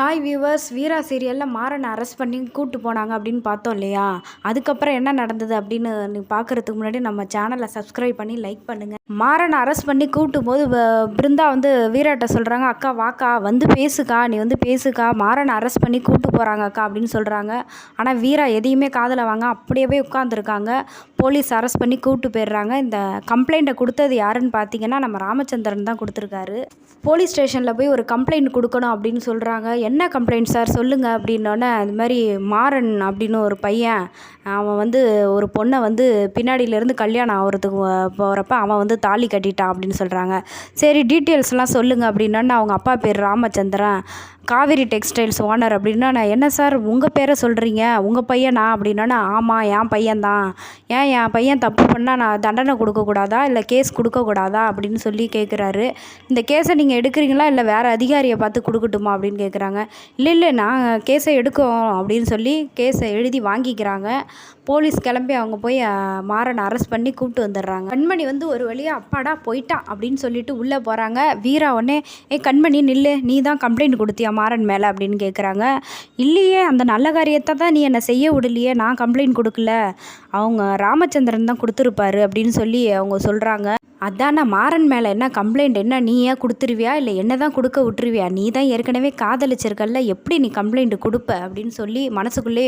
Hi viewers வீரா சீரியலில் மாறனை arrest பண்ணி கூப்பிட்டு போனாங்க அப்படின்னு பார்த்தோம் இல்லையா? அதுக்கப்புறம் என்ன நடந்தது அப்படின்னு நீ பார்க்குறதுக்கு முன்னாடி நம்ம சேனலை சப்ஸ்கிரைப் பண்ணி லைக் பண்ணுங்கள் மாறனை அரெஸ்ட் பண்ணி கூப்பிட்டு போது வ- பிருந்தா வந்து வீராட்ட சொல்கிறாங்க அக்கா வாக்கா வந்து பேசுக்கா நீ வந்து பேசுக்கா மாறனை அரெஸ்ட் பண்ணி கூப்பிட்டு போகிறாங்க அக்கா அப்படின்னு சொல்கிறாங்க ஆனால் வீரா எதையுமே காதில் வாங்க அப்படியே உட்காந்துருக்காங்க போலீஸ் அரெஸ்ட் பண்ணி கூப்பிட்டு போயிடுறாங்க. இந்த கம்ப்ளைண்ட்டை கொடுத்தது யாருன்னு பார்த்தீங்கன்னா நம்ம ராமச்சந்திரன் தான் கொடுத்துருக்காரு. போலீஸ் ஸ்டேஷனில் போய் ஒரு கம்ப்ளைண்ட் கொடுக்கணும் அப்படின்னு சொல்கிறாங்க என்ன கம்ப்ளைண்ட் சார் சொல்லுங்கள் அப்படின்னோடனே அது மாதிரி மாறன் அப்படின்னு ஒரு பையன் அவன் வந்து ஒரு பொண்ணை வந்து பின்னாடியிலேருந்து கல்யாணம் ஆகிறதுக்கு போகிறப்ப அவன் வந்து தாலி கட்டிட்டான் அப்படின்னு சொல்கிறாங்க சரி டீட்டெயில்ஸ்லாம் சொல்லுங்கள் அப்படின்னோடனே அவங்க அப்பா பேர் ராமச்சந்திரன். காவேரி டெக்ஸ்டைல்ஸ் ஓனர் அப்படின்னா நான் என்ன சார் உங்கள் பேரை சொல்கிறீங்க உங்கள் பையனா? அப்படின்னா ஆமாம் என் பையன்தான். ஏன் என் பையன் தப்பு பண்ணால் நான் தண்டனை கொடுக்கக்கூடாதா? இல்லை கேஸ் கொடுக்கக்கூடாதா? அப்படின்னு சொல்லி கேட்குறாரு இந்த கேஸை நீங்கள் எடுக்கிறீங்களா? இல்லை வேறு அதிகாரியை பார்த்து கொடுக்கட்டுமா? அப்படின்னு கேட்குறாங்க இல்லை இல்லை நான் கேஸை எடுக்கோம் அப்படின்னு சொல்லி கேஸை எழுதி வாங்கிக்கிறாங்க. போலீஸ் கிளம்பி அவங்க போய் மாறனை அரெஸ்ட் பண்ணி கூப்பிட்டு வந்துடுறாங்க. கண்மணி வந்து ஒரு வழியாக அப்பாடா போயிட்டான் அப்படின்னு சொல்லிட்டு உள்ளே போகிறாங்க வீரா உடனே ஏ கண்மணி நில்லு. நீ தான் கம்ப்ளைண்ட் கொடுத்தியா மாறன் மேலே? அப்படின்னு கேட்குறாங்க இல்லையே அந்த நல்ல காரியத்தை தான் நீ என்னை செய்ய விடலையே. நான் கம்ப்ளைண்ட் கொடுக்கல. அவங்க ராமச்சந்திரன் தான் கொடுத்துருப்பாரு அப்படின்னு சொல்லி அவங்க சொல்கிறாங்க அதானே மாறன் மேலே என்ன கம்ப்ளைண்ட் என்ன நீ ஏன் கொடுத்துருவியா? இல்லை என்ன தான் கொடுக்க விட்டுருவியா? நீ தான் ஏற்கனவே காதலிச்சிருக்கல்ல. எப்படி நீ கம்ப்ளைண்ட் கொடுப்ப? அப்படின்னு சொல்லி மனசுக்குள்ளே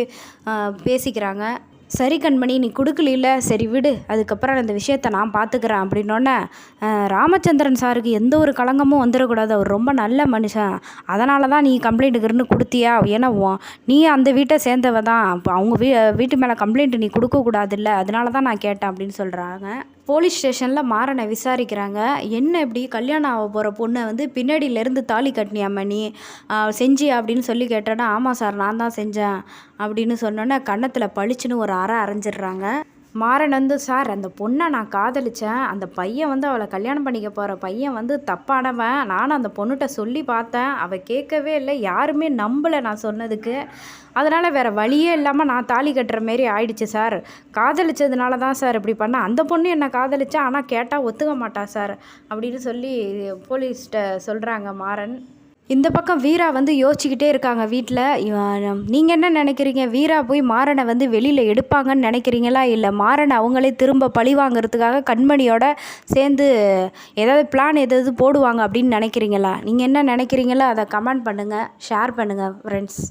பேசிக்கிறாங்க. சரி கண்மணி நீ கொடுக்கல சரி விடு. அதுக்கப்புறம் அந்த விஷயத்த நான் பார்த்துக்கிறேன் அப்படின்னோடனே ராமச்சந்திரன் சாருக்கு எந்த ஒரு களங்கமும் வந்துடக்கூடாது அவர் ரொம்ப நல்ல மனுஷன். அதனால தான் நீ கம்ப்ளைண்ட்டுக்குன்னு கொடுத்தியா? ஏன்னா உன்- நீ அந்த வீட்டை சேர்ந்தவ தான். அவங்க வீ வீட்டு மேலே கம்ப்ளைண்ட் நீ கொடுக்கக்கூடாதுல்ல. அதனால தான் நான் கேட்டேன் அப்படின்னு சொல்கிறாங்க போலீஸ் ஸ்டேஷனில் மாறனை விசாரிக்கிறாங்க. என்ன இப்படி கல்யாணம் ஆக போகிற பொண்ணை வந்து பின்னாடியிலேருந்து தாலி கட்டினியாம்மா நீ செஞ்சியா? அப்படின்னு சொல்லி கேட்டோன்னா ஆமாம் சார் நான் தான் செஞ்சேன். அப்படின்னு சொன்னோன்னே கன்னத்தில் பளிச்சுன்னு ஒரு அறை அரைஞ்சிடுறாங்க. மாறன் வந்து சார் அந்த பொண்ணை நான் காதலித்தேன் அந்த பையன் வந்து அவளை கல்யாணம் பண்ணிக்க போகிற பையன் வந்து தப்பானவன். நானும் அந்த பொண்ணுகிட்ட சொல்லி பார்த்தேன். அவள் கேட்கவே இல்லை. யாருமே நம்பலை நான் சொன்னதுக்கு. அதனால் வேறு வழியே இல்லாமல் நான் தாலி கட்டுற மாரி ஆயிடுச்சு சார். காதலிச்சதுனால தான் சார் இப்படி பண்ணேன் அந்த பொண்ணு என்னை காதலிச்சா ஆனால் கேட்டால் ஒத்துக்க மாட்டா சார். அப்படின்னு சொல்லி போலீஸ்கிட்ட சொல்கிறாங்க மாறன். இந்த பக்கம் வீரா வந்து யோசிச்சுக்கிட்டே இருக்காங்க வீட்டில் நீங்கள் என்ன நினைக்கிறீங்க? வீரா போய் மாறனை வந்து வெளியில் எடுப்பாங்கன்னு நினைக்கிறீங்களா? இல்லை மாறனை அவங்களே திரும்ப பழி வாங்குறதுக்காக கண்மணியோட சேர்ந்து ஏதாவது பிளான் எதாவது போடுவாங்க அப்படின்னு நினைக்கிறீங்களா? நீங்கள் என்ன நினைக்கிறீங்களோ அதை கமெண்ட் பண்ணுங்கள் ஷேர் பண்ணுங்கள் ஃப்ரெண்ட்ஸ்